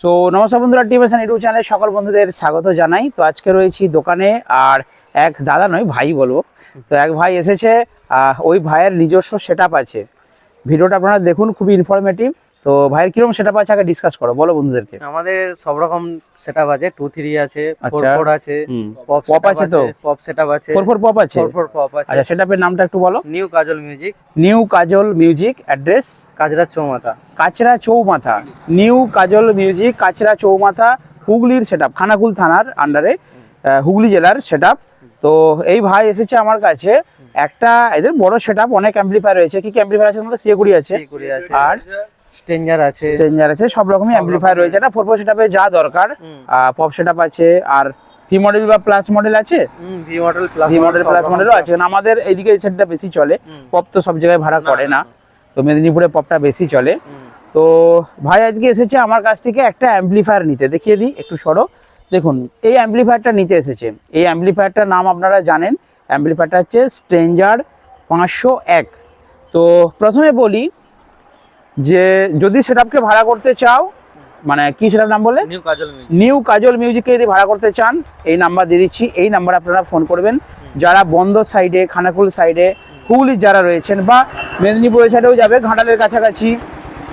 So নমস্কার বন্ধুরা টিভেশন YouTube চ্যানেলে সকল বন্ধুদের স্বাগত জানাই। তো আজকে রয়েছি দোকানে, আর এক দাদা নয়, ভাই বলব। তো এক ভাই এসেছে ওই ভাইয়ের নিজস্ব সেট আছে। ভিডিওটা আপনারা দেখুন, খুবই ইনফরমেটিভ তো ভাইয়ের কীরকম সেট আছে? আগে ডিসকাস করো বলো বন্ধুদেরকে। আমাদের সব রকম সেটআপ আছে টু থ্রি আছে ফোর আচ্ছা। ফোর আছে হুম। পপ আছে তো? পপ সেটআপ আছে ফোর ফোর পপ আছে? ফোর ফোর পপ আছে। আচ্ছা সেটআপের নামটা একটু বলো। New Kajal music new Kajal music address কাজরা চৌমাথা। কাচরা চৌমাথা। নিউ কাজল মিউজিক কাচরা চৌমাথা হুগলির সেটআপ খানাকুল থানার আন্ডারে হুগলি জেলার সেটআপ তো এই ভাই এসেছে আমার কাছে। একটা এদের বড় সেটআপ অনেক অ্যাম্পলিফায়ার রয়েছে। কি কি অ্যাম্পলিফায়ার আছে আছে। সিকুড়ি আছে। আর স্ট্রেঞ্জার আছে। স্ট্রেঞ্জার আছে সব রকমই অ্যাম্পলিফায়ার রয়েছে। এটা ফোর ফোর সেটআপে যা দরকার। পপ সেটআপ আছে আর ভি মডেল বা প্লাস মডেল আছে? V model plus V model plus মডেলও আছে। আমাদের এইদিকে এই সেটটা বেশি চলে। পপ তো সব জায়গায় ভাড়া করে না। তো মেদিনীপুরে পপটা বেশি চলে। তো ভাই আজকে এসেছে আমার কাছ থেকে একটা অ্যাম্পলিফায়ার নিতে। দেখিয়ে দিই একটু সরো। দেখুন এই অ্যাম্পলিফায়ারটা নিতে এসেছে। এই অ্যাম্পলিফায়ারটার নাম আপনারা জানেন। অ্যাম্পলিফায়ারটা হচ্ছে স্ট্রেঞ্জার পাঁচশো এক। তো প্রথমে বলি যে যদি সেটআপকে ভাড়া করতে চাও মানে কি সেটার নাম বলে new Kajal music new Kajal মিউজিককে যদি ভাড়া করতে চান এই নাম্বার দিয়ে দিচ্ছি এই নাম্বারে আপনারা ফোন করবেন। যারা বন্দর সাইডে খানাকুল সাইডে হুগলির যারা রয়েছেন বা মেদিনীপুরের সাইডেও যাবে ঘাটালের কাছাকাছি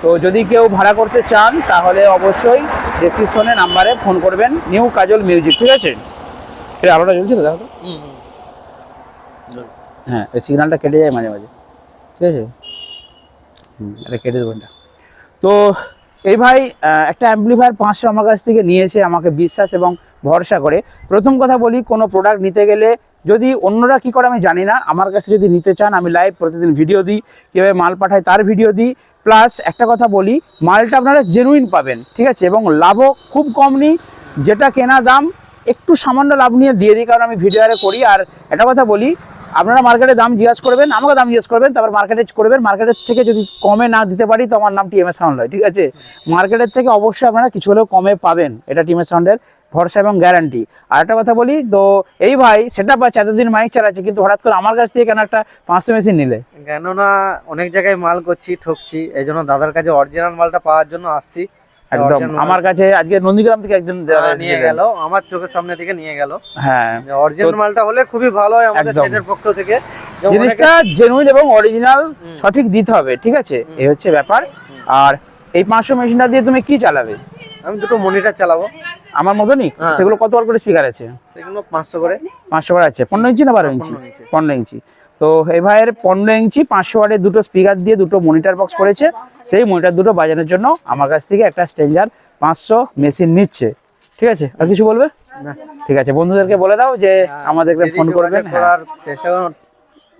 তো যদি কেউ ভাড়া করতে চান তাহলে অবশ্যই ডেসক্রিপশনে নাম্বারে ফোন করবেন নিউ কাজল মিউজিক ঠিক আছে? এই আলোটা জ্বলছে তো দেখো হ্যাঁ এই সিগন্যালটা কেটে যায় মাঝে মাঝে ঠিক আছে? এটা কেটে দেবো তো এই ভাই একটা অ্যাম্পলিফায়ার পাঁচশো আমার কাছ থেকে নিয়েছে, আমাকে বিশ্বাস এবং ভরসা করে। প্রথম কথা বলি, কোনো প্রোডাক্ট নিতে গেলে যদি অন্যরা কি করে আমি জানি না, আমার কাছে যদি নিতে চান, আমি লাইভ প্রতিদিন ভিডিও দিই, কীভাবে মাল পাঠাই তার ভিডিও দিই। প্লাস একটা কথা বলি, মালটা আপনারা জেনুইন পাবেন, ঠিক আছে? এবং লাভও খুব কম নিই, যেটা কেনা দাম একটু সামান্য লাভ নিয়ে দিয়ে দিই, কারণ আমি ভিডিও আরে করি। আর একটা কথা বলি আপনারা মার্কেটে দাম জিজ্ঞাসা করবেন, আমাকে দাম জিজ্ঞেস করবেন, তারপর মার্কেটে করবেন। মার্কেটের থেকে যদি কমে না দিতে পারি, তো আমার নাম টিএমএস সাউন্ড হয়, ঠিক আছে? মার্কেটের থেকে অবশ্যই আপনারা কিছু হলেও কমে পাবেন, এটা টিএমএস সাউন্ডের ভরসা এবং গ্যারান্টি আর একটা কথা বলি, তো এই ভাই সেটা পাচ্ছে এতদিন মাইক চালাচ্ছে, কিন্তু হঠাৎ করে আমার কাছ থেকে কেন একটা পাঁচশো মেশিন নিলে? কেননা অনেক জায়গায় মাল করছি, ঠকছি এই জন্য দাদার কাছে অরিজিনাল মালটা পাওয়ার জন্য আসছি। একদম। Original আমার কাছে আজকে নন্দীগ্রাম থেকে একজন নিয়ে গেল আমার চোখের সামনে থেকে নিয়ে গেল। হ্যাঁ। অরিজিনাল মালটা হলে খুবই ভালো হয় আমাদের একদম। সেটের পক্ষ থেকে। জিনিসটা জেনুইন এবং অরিজিনাল সঠিক দিতে হবে ঠিক আছে? এই হচ্ছে ব্যাপার। আর এই পাঁচশো মেশিনটা দিয়ে তুমি কি চালাবে? আমি দুটো মনিটর চালাবো। আমার মতনই? হ্যাঁ। সেগুলো কত বার করে স্পিকার আছে? সেগুলো পাঁচশো করে। পাঁচশো বার আছে। পনেরো ইঞ্চি না বারো ইঞ্চি। পনেরো ইঞ্চি। তো এই ভাইয়ের পনেরো ইঞ্চি পাঁচশো ওয়াটের দুটো স্পিকার দিয়ে দুটো মনিটর বক্স করেছে। সেই মনিটার দুটো বাজানোর জন্য আমার কাছ থেকে একটা স্ট্রেঞ্জার পাঁচশো মেশিন নিচ্ছে। ঠিক আছে? আর কিছু বলবে? ঠিক আছে বন্ধুদেরকে বলে দাও যে আমাদেরকে ফোন করবেন হ্যাঁ। চেষ্টা করুন।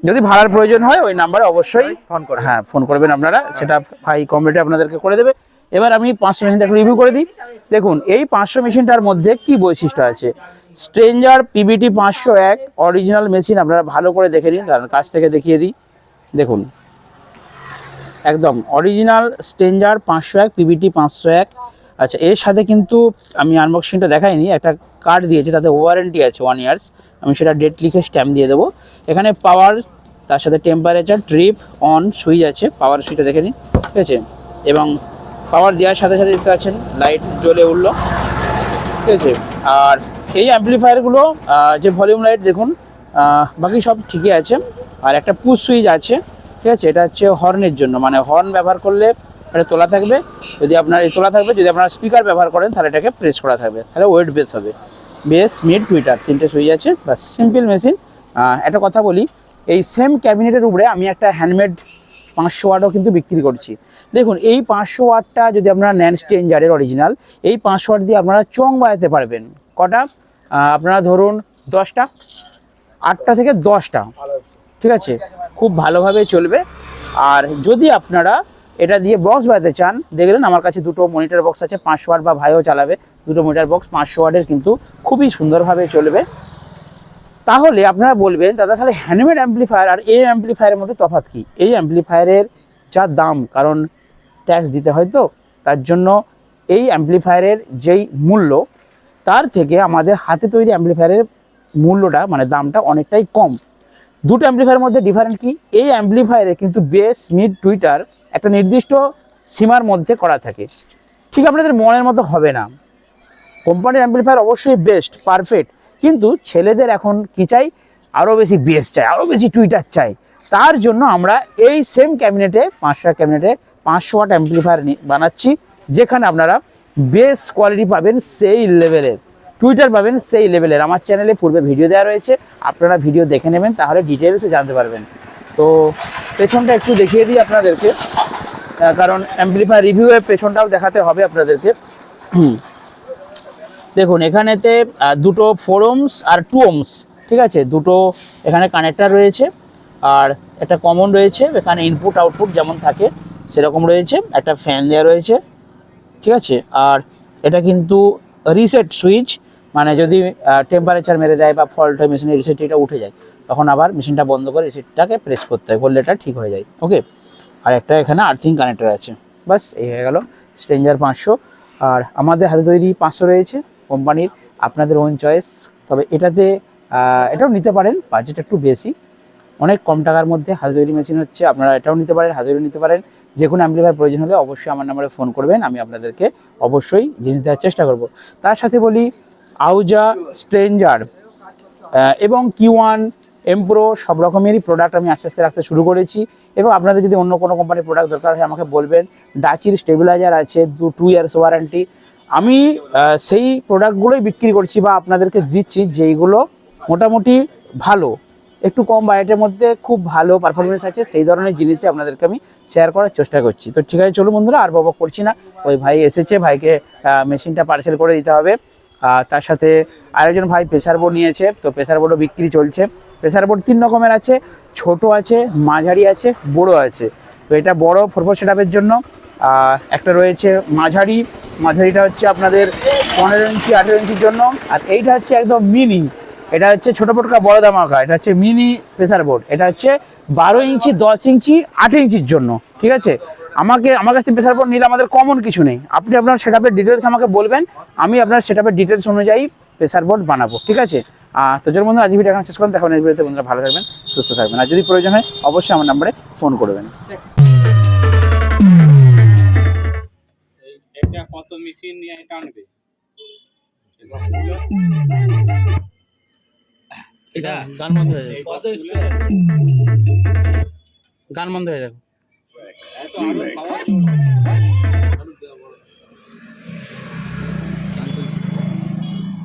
যদি ভাড়ার প্রয়োজন হয় ওই নাম্বারে অবশ্যই ফোন করে হ্যাঁ ফোন করবেন আপনারা। সেটা ভাই কমপ্লিটে আপনাদেরকে করে দেবে। এবার আমি পাঁচশো মেশিনটা একটু রিভিউ করে দিই। দেখুন এই পাঁচশো মেশিনটার মধ্যে কি বৈশিষ্ট্য আছে? স্ট্রেঞ্জার পিবিটি পাঁচশো এক অরিজিনাল মেশিন আপনারা ভালো করে দেখে নিন কারণ কাছ থেকে দেখিয়ে দিই। দেখুন, একদম অরিজিনাল স্ট্রেঞ্জার পাঁচশো এক, পিবিটি পাঁচশো এক। আচ্ছা এর সাথে কিন্তু আমি আনবক্সিংটা দেখাইনি, একটা কার্ড দিয়েছে, তাতে ওয়ারেন্টি আছে ওয়ান ইয়ার্স আমি সেটা ডেট লিখে স্ট্যাম্প দিয়ে দেবো। এখানে পাওয়ার তার সাথে টেম্পারেচার ট্রিপ অন সুইচ আছে পাওয়ার সুইচটা দেখে নিন, ঠিক আছে? এবং পাওয়ার দেওয়ার সাথে সাথে দেখতে পাচ্ছেন লাইট জ্বলে উঠল, ঠিক আছে? আর এই অ্যাম্পলিফায়ারগুলো যে ভলিউম লাইট দেখুন বাকি সব ঠিকই আছে। আর একটা পুশ সুইচ আছে, ঠিক আছে? এটা হচ্ছে হর্নের জন্য। মানে হর্ন ব্যবহার করলে এটা তোলা থাকবে। যদি আপনার তোলা থাকবে, যদি আপনার স্পিকার ব্যবহার করেন, তাহলে এটাকে প্রেস করা থাকবে। তাহলে ওয়েট বেস হবে। বেস মিড টুইটার তিনটে সুইচ আছে। বাস সিম্পল মেশিন একটা কথা বলি, এই সেম ক্যাবিনেটের উপরে আমি একটা হ্যান্ডমেড পাঁচশো ওয়াটও কিন্তু বিক্রি করছি। দেখুন, এই পাঁচশো ওয়াটটা যদি আপনারা নেন স্টেঞ্জারের অরিজিনাল এই পাঁচশো ওয়াট দিয়ে আপনারা চং বাজাতে পারবেন। কটা? আপনারা ধরুন দশটা, আটটা থেকে দশটা, ঠিক আছে? খুব ভালোভাবে চলবে। আর যদি আপনারা এটা দিয়ে বক্স বাজাতে চান, দেখলেন আমার কাছে দুটো মনিটর বক্স আছে পাঁচশো ওয়াট বা ভাইও চালাবে। দুটো মনিটর বক্স পাঁচশো ওয়াটের কিন্তু খুবই সুন্দরভাবে চলবে। তাহলে আপনারা বলবেন, দাদা, তাহলে হ্যান্ডমেড অ্যাম্পলিফায়ার আর এই অ্যাম্পলিফায়ারের মধ্যে তফাৎ কী? এই অ্যাম্পলিফায়ারের যা দাম, কারণ ট্যাক্স দিতে হয় তো, তার জন্য এই অ্যাম্পলিফায়ারের যেই মূল্য তার থেকে আমাদের হাতে তৈরি অ্যাম্পলিফায়ারের মূল্যটা মানে দামটা অনেকটাই কম। দুটো অ্যাম্পলিফায়ারের মধ্যে ডিফারেন্ট কি? এই অ্যাম্পলিফায়ারে কিন্তু বেস মিড টুইটার একটা নির্দিষ্ট সীমার মধ্যে করা থাকে। ঠিক আপনাদের মনের মতো হবে না। কোম্পানির অ্যাম্পলিফায়ার অবশ্যই বেস্ট পারফেক্ট কিন্তু ছেলেদের এখন কি চাই? আরও বেশি বেস চাই আরও বেশি টুইটার চাই। তার জন্য আমরা এই সেম ক্যাবিনেটে পাঁচশো ক্যাবিনেটে পাঁচশো ওয়াট অ্যাম্পলিফায়ার বানাচ্ছি। যেখানে আপনারা বেস কোয়ালিটি পাবেন সেই লেভেলের। টুইটার পাবেন সেই লেভেলের। আমার চ্যানেলে পূর্বে ভিডিও দেওয়া রয়েছে। আপনারা ভিডিও দেখে নেবেন, তাহলে ডিটেলসে জানতে পারবেন। তো পেছনটা একটু দেখিয়ে দিই আপনাদেরকে। কারণ অ্যাম্পলিফায়ার রিভিউয়ের পেছনটাও দেখাতে হবে আপনাদেরকে। দেখুন, এখানেতে দুটো ফোর ওমস আর টু ওমস ঠিক আছে? দুটো এখানে কানেক্টার রয়েছে। আর একটা কমন রয়েছে। এখানে ইনপুট আউটপুট যেমন থাকে, সেরকম রয়েছে। একটা ফ্যান দেওয়া রয়েছে। ঠিক আছে? আর এটা কিন্তু রিসেট সুইচ মানে যদি টেম্পারেচার মেরে দেয় বা ফল্ট হয় মেশিনের রিসেট এটা উঠে যায়, তখন আবার মেশিনটা বন্ধ করে রিসেটটাকে প্রেস করতে হয়, করলে এটা ঠিক হয়ে যায় ওকে আর একটা এখানে আর্থিং কানেক্টর আছে বাস এই হয়ে গেল স্ট্রেঞ্জার পাঁচশো। আর আমাদের হাতে তৈরি পাঁচশো রয়েছে কোম্পানির আপনাদের ওন চয়েস তবে এটাতে এটাও নিতে পারেন বাজেট একটু বেশি। অনেক কম টাকার মধ্যে হাতে তৈরি মেশিন হচ্ছে, আপনারা এটাও নিতে পারেন, হাতে তৈরি নিতে পারেন। যে কোনো অ্যাম্পলিফায়ার প্রয়োজন হলে অবশ্যই আমার নাম্বারে ফোন করবেন, আমি আপনাদেরকে অবশ্যই জিনিস দেওয়ার চেষ্টা করব। তার সাথে বলি আউজা স্ট্রেঞ্জার এবং কিউ ওয়ান এমপ্রো সব রকমেরই প্রোডাক্ট আমি আস্তে আস্তে রাখতে শুরু করেছি। এবং আপনাদের যদি অন্য কোনো কোম্পানির প্রোডাক্ট দরকার হয়, আমাকে বলবেন। ডাচির স্টেবিলাইজার আছে, দু টু ইয়ার্স ওয়ারেন্টি আমি সেই প্রোডাক্টগুলোই বিক্রি করছি বা আপনাদেরকে দিচ্ছি, যেইগুলো মোটামুটি ভালো। একটু কম বাজেটের মধ্যে খুব ভালো পারফরমেন্স আছে, সেই ধরনের জিনিসই আপনাদেরকে আমি শেয়ার করার চেষ্টা করছি। তো ঠিক আছে, চলুন বন্ধুরা, আর বাবা করছি না। ওই ভাই এসেছে, ভাইকে মেশিনটা পার্সেল করে দিতে হবে। তার সাথে আরেকজন ভাই প্রেসার বোর্ড নিয়েছে, তো প্রেসার বোর্ডও বিক্রি চলছে। প্রেসার বোর্ড তিন রকমের আছে, ছোট আছে, মাঝারি আছে, বড় আছে। তো এটা বড় ফোরফোর সেটআপের জন্য। একটা রয়েছে মাঝারি, মাঝারিটা হচ্ছে আপনাদের পনেরো ইঞ্চি, আঠেরো ইঞ্চির জন্য। আর এইটা হচ্ছে একদম মিনি এটা হচ্ছে ছোট পটকা বড় দামাকা এটা হচ্ছে মিনি প্রেসার বোর্ড। এটা হচ্ছে বারো ইঞ্চি, দশ ইঞ্চি, আট ইঞ্চির জন্য। ঠিক আছে? আমাকে, আমার কাছ প্রেসার বোর্ড নিলে আমাদের কমন কিছু নেই। আপনি আপনার সেটআপের ডিটেলস আমাকে বলবেন, আমি আপনার সেটআপের ডিটেলস অনুযায়ী প্রেসার বোর্ড বানাবো। ঠিক আছে? তো যেমন বন্ধুরা আজ ভিডিও এখন শেষ করুন দেখুন এই ভিডিওতে বন্ধুরা, ভালো থাকবেন, সুস্থ থাকবেন। আর যদি প্রয়োজন হয়, অবশ্যই আমার নাম্বারে ফোন করবেন। কত মেশিন নিয়ে এটা গান বন্ধ হয়ে যাবে। কত গান বন্ধ হয়ে যাবে। এত আরও খাওয়া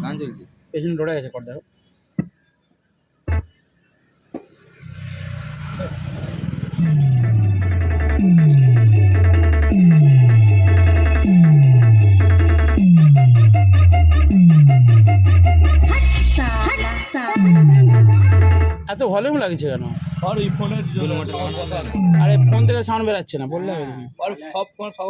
গান চলছে। পেছনে ডরে গেছে কর দেখো এত ভলিউম লাগছে কেন? আর এই ফোনের আরে ফোন থেকে সাউন্ড বেরাচ্ছে না বললে আর সব ফোন সব